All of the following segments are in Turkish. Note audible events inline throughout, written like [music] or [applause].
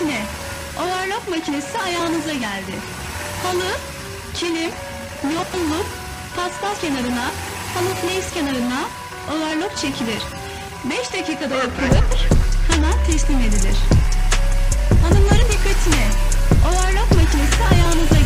dikkatine. Overlock makinesi ayağınıza geldi. Halı, kilim, yolluk, paspas kenarına, halı flex kenarına overlock çekilir. 5 dakikada yapılır, hemen teslim edilir. Hanımların dikkatine. Overlock makinesi ayağınıza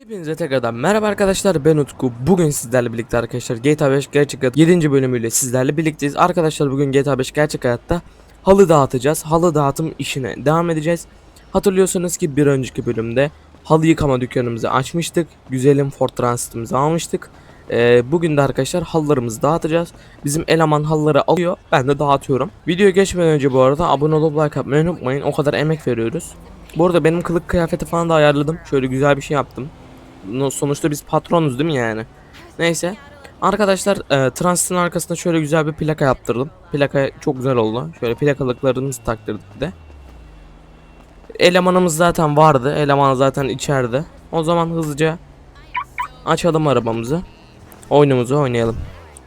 Hepinize tekrardan merhaba arkadaşlar ben Utku. Bugün sizlerle birlikte arkadaşlar GTA 5 gerçek hayat 7. bölümüyle sizlerle birlikteyiz. Arkadaşlar bugün GTA 5 gerçek hayatta halı dağıtacağız. Halı dağıtım işine devam edeceğiz. Hatırlıyorsunuz ki bir önceki bölümde halı yıkama dükkanımızı açmıştık. Güzelim Ford Transit'imizi almıştık. Ee, bugün de arkadaşlar halılarımızı dağıtacağız. Bizim eleman halıları alıyor ben de dağıtıyorum. Videoya geçmeden önce bu arada abone olup like atmayı unutmayın. O kadar emek veriyoruz. Bu arada benim kılık kıyafeti falan da ayarladım. Şöyle güzel bir şey yaptım sonuçta biz patronuz değil mi yani? Neyse. Arkadaşlar e, Transit'in arkasında şöyle güzel bir plaka yaptırdım. Plaka çok güzel oldu. Şöyle plakalıklarımızı taktırdık de. Elemanımız zaten vardı. Eleman zaten içeride. O zaman hızlıca açalım arabamızı. Oyunumuzu oynayalım.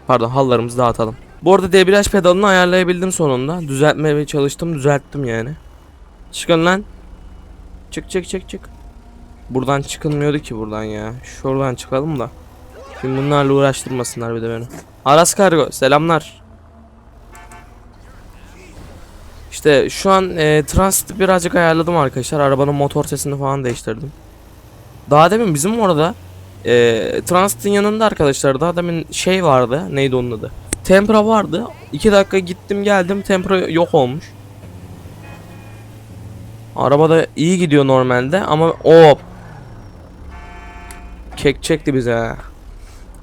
Pardon hallarımızı dağıtalım. Bu arada debriyaj pedalını ayarlayabildim sonunda. Düzeltmeye çalıştım düzelttim yani. Çıkın lan. Çık çık çık çık. Buradan çıkılmıyordu ki buradan ya. Şuradan çıkalım da. Şimdi bunlarla uğraştırmasınlar bir de beni. Aras Kargo selamlar. İşte şu an e, transiti birazcık ayarladım arkadaşlar. Arabanın motor sesini falan değiştirdim. Daha demin bizim orada e, transitin yanında arkadaşlar daha demin şey vardı. Neydi onun adı? Tempra vardı. 2 dakika gittim geldim. Tempra yok olmuş. Arabada iyi gidiyor normalde ama hop Kek çekti bize.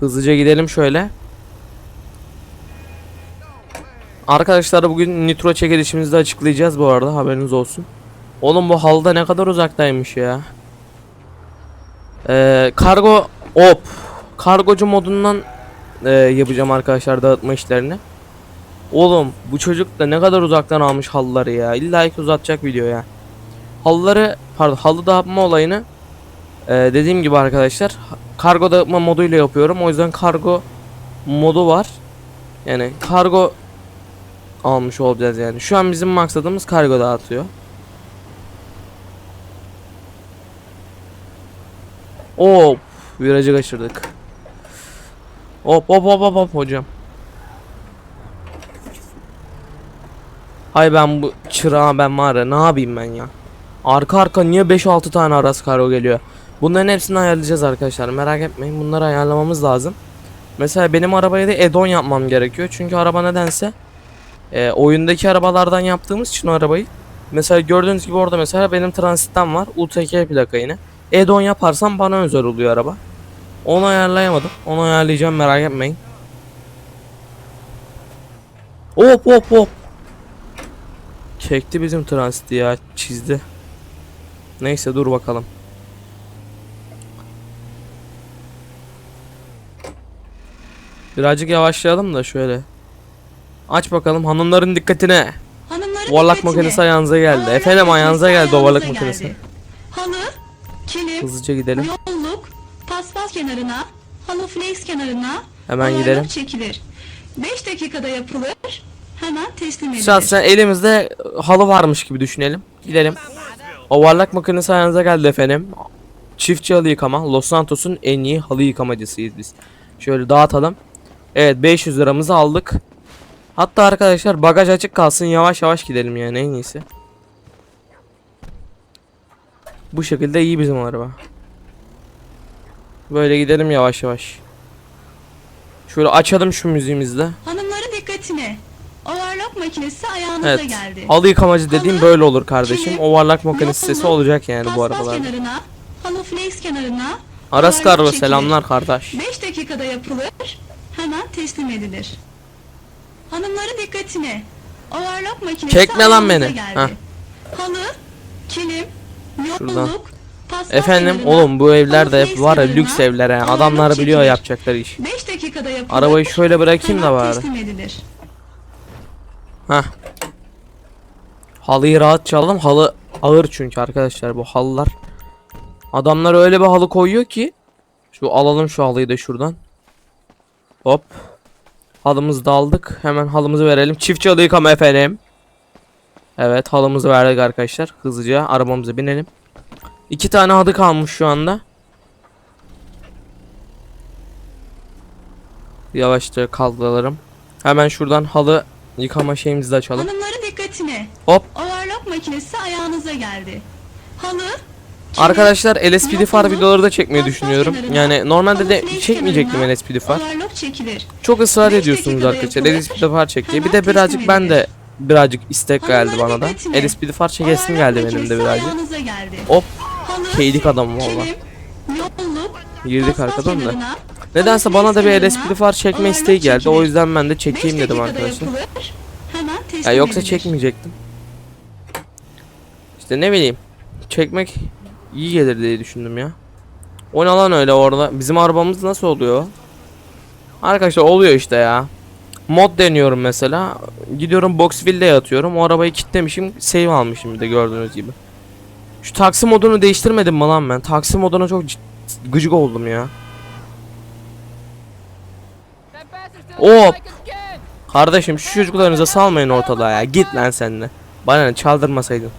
Hızlıca gidelim şöyle. Arkadaşlar bugün nitro çekilişimizi de açıklayacağız bu arada haberiniz olsun. Oğlum bu halda ne kadar uzaktaymış ya. Ee, kargo hop. Kargocu modundan e, yapacağım arkadaşlar dağıtma işlerini. Oğlum bu çocuk da ne kadar uzaktan almış halıları ya. İlla ki uzatacak video ya. Halıları pardon halı dağıtma olayını ee, dediğim gibi arkadaşlar kargo dağıtma moduyla yapıyorum. O yüzden kargo modu var. Yani kargo almış olacağız yani. Şu an bizim maksadımız kargo dağıtıyor. Hop virajı kaçırdık. Hop hop hop hop hop hocam. Hay ben bu çırağı ben var ya ne yapayım ben ya. Arka arka niye 5-6 tane aras kargo geliyor? Bunların hepsini ayarlayacağız arkadaşlar. Merak etmeyin. Bunları ayarlamamız lazım. Mesela benim arabaya da edon yapmam gerekiyor. Çünkü araba nedense e, oyundaki arabalardan yaptığımız için arabayı mesela gördüğünüz gibi orada mesela benim transitten var. UTK plaka yine. Edon yaparsam bana özel oluyor araba. Onu ayarlayamadım. Onu ayarlayacağım merak etmeyin. Hop hop hop. Çekti bizim transiti ya. Çizdi. Neyse dur bakalım. Birazcık yavaşlayalım da şöyle. Aç bakalım hanımların dikkatine. hanımların dikkatine. makinesi ayağınıza geldi. Efendim ayağınıza geldi ayağınıza makinesi. Halı, kilim, Hızlıca gidelim. yolluk, paspas kenarına, halı flex kenarına Hemen gidelim. çekilir. 5 dakikada yapılır, hemen teslim edilir. Şahsen elimizde halı varmış gibi düşünelim. Gidelim. Ovarlak makinesi ayağınıza geldi efendim. Çiftçi halı yıkama. Los Santos'un en iyi halı yıkamacısıyız biz. Şöyle dağıtalım. Evet 500 liramızı aldık. Hatta arkadaşlar bagaj açık kalsın yavaş yavaş gidelim yani en iyisi. Bu şekilde iyi bizim araba. Böyle gidelim yavaş yavaş. Şöyle açalım şu müziğimizi de. Hanımların dikkatine. Overlock makinesi ayağınıza Evet. geldi. Halı yıkamacı dediğim Halı, böyle olur kardeşim. kilim, Ovarlak makinesi sesi olacak yani bu arabalarda. kenarına, halı flex kenarına Aras overlock çekilir. selamlar kardeş. 5 dakikada yapılır, hemen teslim edilir. Hanımların dikkatine. Overlock makinesi Çekme lan beni. geldi. Heh. Halı, kilim, yolluk, Efendim oğlum bu evler de hep var ya lüks evler ha. Adamlar biliyor yapacakları iş. 5 dakikada yapılır. Arabayı şöyle bırakayım da bari. Heh. Halıyı rahat çalalım. Halı ağır çünkü arkadaşlar bu halılar. Adamlar öyle bir halı koyuyor ki. Şu alalım şu halıyı da şuradan. Hop. Halımızı da aldık. Hemen halımızı verelim. Çiftçi halı yıkama efendim. Evet halımızı verdik arkadaşlar. Hızlıca arabamıza binelim. İki tane halı kalmış şu anda. Yavaşça kaldıralım. Hemen şuradan halı yıkama şeyimizi de açalım. Hanımların dikkatine. Hop. Overlock makinesi ayağınıza geldi. Halı Arkadaşlar LSPD far videoları da çekmeyi düşünüyorum. Yani normalde de çekmeyecektim LSPD far. Çok ısrar ediyorsunuz arkadaşlar LSPD far çek diye. Bir de birazcık ben de birazcık istek geldi bana da. LSPD far çekesim geldi benim de birazcık. Hop keydik adamım valla. Girdik arkadan da. Nedense bana da bir LSPD far çekme isteği geldi. O yüzden ben de çekeyim dedim arkadaşlar. Ya yoksa çekmeyecektim. İşte ne bileyim. Çekmek iyi gelir diye düşündüm ya. O ne lan öyle orada? Bizim arabamız nasıl oluyor? Arkadaşlar oluyor işte ya. Mod deniyorum mesela. Gidiyorum Boxville'de atıyorum. O arabayı kilitlemişim. Save almışım bir de gördüğünüz gibi. Şu taksi modunu değiştirmedim mi lan ben? Taksi moduna çok gıcık oldum ya. Hop. Kardeşim şu çocuklarınıza salmayın ortalığa ya. Git lan sen de. Bana ne çaldırmasaydın.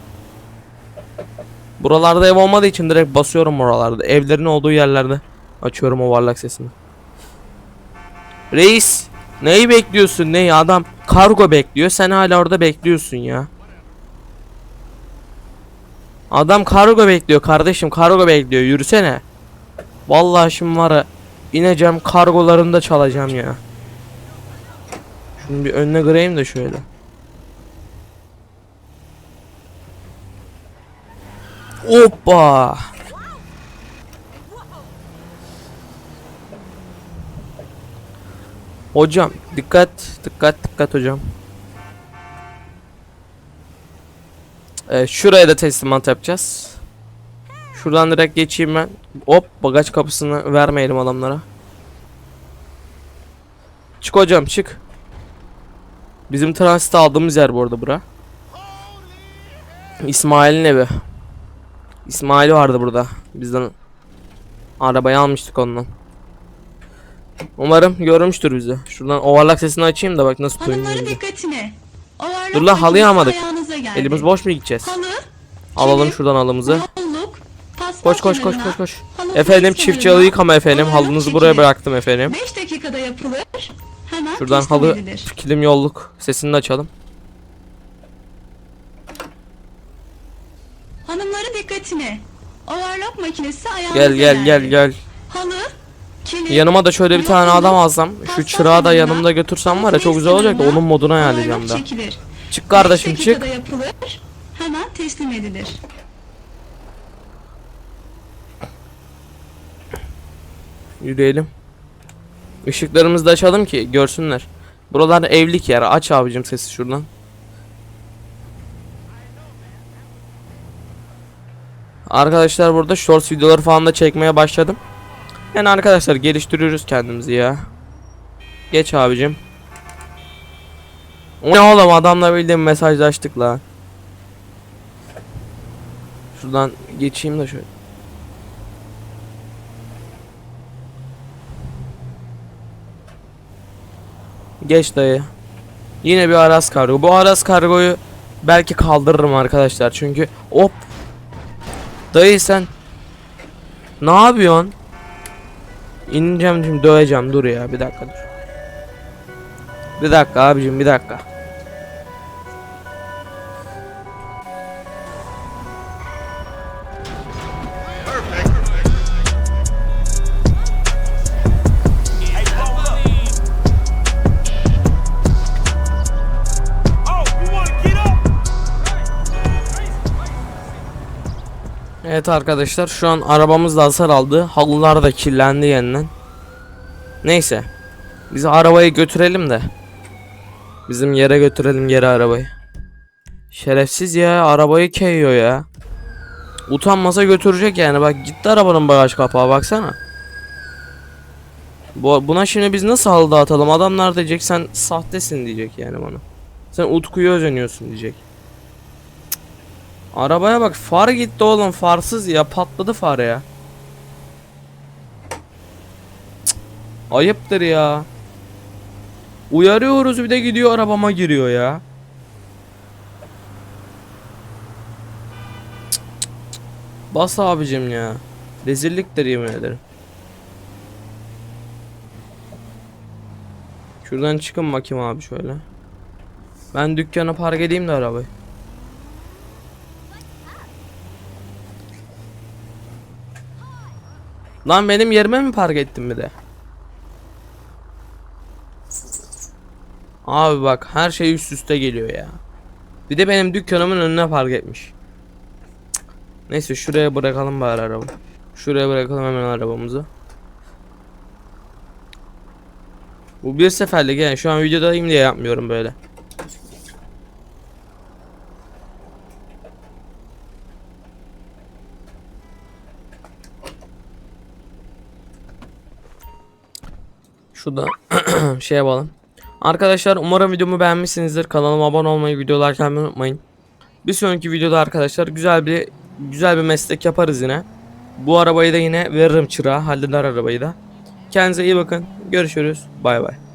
Buralarda ev olmadığı için direkt basıyorum oralarda. Evlerin olduğu yerlerde açıyorum o varlak sesini. Reis, neyi bekliyorsun? Neyi adam kargo bekliyor. Sen hala orada bekliyorsun ya. Adam kargo bekliyor kardeşim. Kargo bekliyor. Yürüsene. Vallahi şimdi var ya ineceğim kargolarını da çalacağım ya. Şunu bir önüne kırayım da şöyle. Hoppa. Hocam dikkat dikkat dikkat hocam. Evet, şuraya da teslimat yapacağız. Şuradan direkt geçeyim ben. Hop bagaj kapısını vermeyelim adamlara. Çık hocam çık. Bizim transit aldığımız yer bu arada bura. İsmail'in evi. İsmail vardı burada. Bizden arabayı almıştık ondan. Umarım görmüştür bizi. Şuradan ovarlak sesini açayım da bak nasıl Hanımların duyuyor. dikkatine. Overlock Dur lan, halıyı almadık. Elimiz boş mu gideceğiz? Halı, Alalım şuradan halımızı. yolluk, Koş koş koş koş koş. halı Efendim çiftçi halı yıkama efendim. overlock Halınızı buraya çekilir. bıraktım efendim. 5 dakikada yapılır. Hemen Şuradan halı edilir. kilim yolluk sesini açalım. Hanımların dikkatine. Overlock makinesi ayağınıza Gel gel gel gel. Halı, kilim, Yanıma da şöyle bir tane adam alsam, şu çırağı da yanımda götürsem var ya çok güzel olacak da onun modunu overlock da. çekilir. Çık kardeşim Beş çık. dakikada yapılır. Hemen teslim edilir. Yürüyelim. Işıklarımızı da açalım ki görsünler. Buralar evlilik yer. Aç abicim sesi şuradan. Arkadaşlar burada shorts videoları falan da çekmeye başladım. Yani arkadaşlar geliştiriyoruz kendimizi ya. Geç abicim. O ne oğlum adamla bildiğim mesajlaştık la. Şuradan geçeyim de şöyle. Geç dayı. Yine bir Aras kargo. Bu Aras kargoyu belki kaldırırım arkadaşlar. Çünkü hop. Dayı sen ne yapıyorsun? İneceğim şimdi döveceğim. Dur ya bir dakika dur. Bir dakika abicim bir dakika. Evet arkadaşlar şu an arabamız da hasar aldı. Halılar da kirlendi yeniden. Neyse. Biz arabayı götürelim de. Bizim yere götürelim geri arabayı. Şerefsiz ya arabayı keyiyor ya. Utanmasa götürecek yani bak gitti arabanın bagaj kapağı baksana. Bu, buna şimdi biz nasıl halı dağıtalım adamlar diyecek sen sahtesin diyecek yani bana. Sen Utku'yu özeniyorsun diyecek. Arabaya bak far gitti oğlum farsız ya patladı far ya. Cık. Ayıptır ya. Uyarıyoruz bir de gidiyor arabama giriyor ya. Bas abicim ya. Rezilliktir yemin ederim. Şuradan çıkın bakayım abi şöyle. Ben dükkana park edeyim de arabayı. Lan benim yerime mi park ettin bir de? Abi bak her şey üst üste geliyor ya. Bir de benim dükkanımın önüne park etmiş. Neyse şuraya bırakalım bari araba. Şuraya bırakalım hemen arabamızı. Bu bir seferlik yani şu an videodayım diye yapmıyorum böyle. Şurada [clears throat] şey yapalım. Arkadaşlar umarım videomu beğenmişsinizdir. Kanalıma abone olmayı, videolar gelmeyi unutmayın. Bir sonraki videoda arkadaşlar güzel bir güzel bir meslek yaparız yine. Bu arabayı da yine veririm çırağa, halleder arabayı da. Kendinize iyi bakın. Görüşürüz. Bay bay.